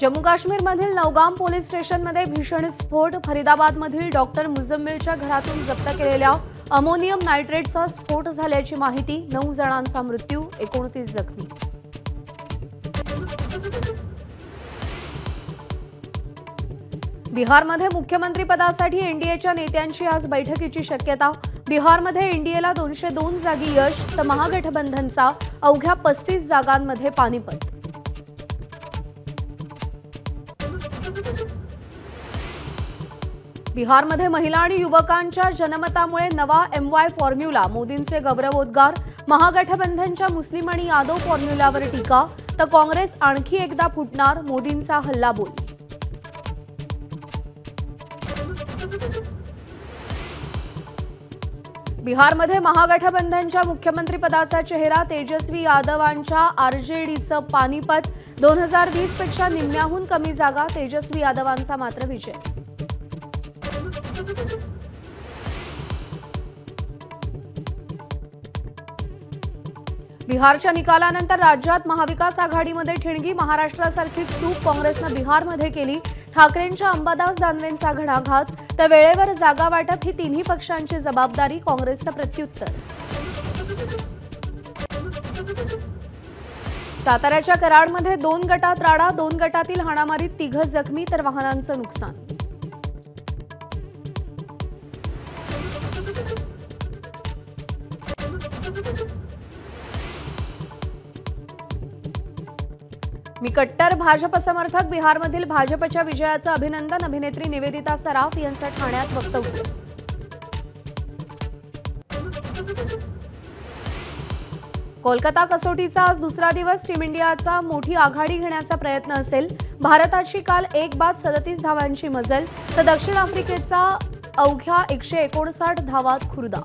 जम्मू काश्मीरमधील नौगाम पोलीस स्टेशनमध्ये भीषण स्फोट. फरीदाबादमधील डॉक्टर मुजम्मिलच्या घरातून जप्त केलेल्या अमोनियम नायट्रेटचा स्फोट झाल्याची माहिती नऊ जणांचा मृत्यू एकोणतीस जखमी. बिहारमध्ये मुख्यमंत्री पदासाठी एनडीएच्या नेत्यांची आज बैठकीची शक्यता. बिहारमध्ये एनडीएला दोनशे दोन जागी यश तर महागठबंधनचा अवघ्या पस्तीस जागांमध्ये पानिपत. बिहारमध्ये महिला आणि युवकांच्या जनमतामुळे नवा एम वाय फॉर्म्युला मोदींचे गौरवोद्गार महागठबंधनच्या मुस्लिम आणि यादव फॉर्म्युल्यावर टीका तर काँग्रेस आणखी एकदा फुटणार मोदींचा हल्लाबोल बिहारमध्ये महागठबंधनच्या मुख्यमंत्रीपदाचा चेहरा तेजस्वी यादवांच्या आरजेडीचं पानिपत. दोन हजार वीसपेक्षा निम्म्याहून कमी जागा तेजस्वी यादवांचा मात्र विजय. बिहारच्या निकालानंतर राज्यात महाविकास आघाडीमध्ये ठिणगी महाराष्ट्रासारखी चूक काँग्रेसनं बिहारमध्ये केली. ठाकरेंच्या अंबादास दानवेंचा घणाघात तर वेळेवर जागा वाटप ही तिन्ही पक्षांची जबाबदारी काँग्रेसचं प्रत्युत्तर. साताऱ्याच्या कराडमध्ये दोन गटात राडा दोन गटातील हाणामारीत तिघ जखमी तर वाहनांचं नुकसान. मी कट्टर भाजप समर्थक बिहारमधील भाजपच्या विजयाचं अभिनंदन अभिनेत्री निवेदिता सराफ यांचं ठाण्यात वक्तव्य. कोलकाता कसोटीचा आज दुसरा दिवस. टीम इंडियाचा मोठी आघाडी घेण्याचा प्रयत्न असेल. भारताची काल एक बाद सदतीस धावांची मजल. तर दक्षिण आफ्रिकेचा अवघ्या एकशे एकोणसाठ धावात खुर्दा.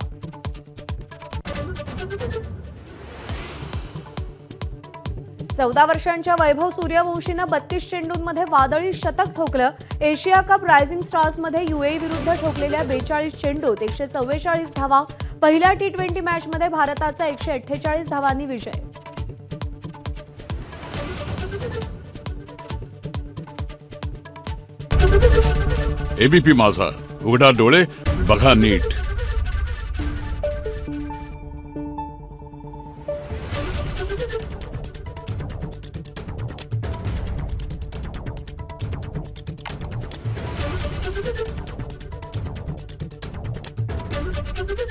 चौदा वर्षांच्या वैभव सूर्यवंशीनं बत्तीस चेंडूंमध्ये वादळी शतक ठोकलं. एशिया कप रायझिंग स्टार्समध्ये युएई विरुद्ध ठोकलेल्या बेचाळीस चेंडूत एकशे चव्वेचाळीस धावा. पहिल्या टी ट्वेंटी मॅचमध्ये भारताचा एकशे अठ्ठेचाळीस धावांनी विजय. एबीपी माझा. उघडा डोळे बघा नीट. フフフフフ。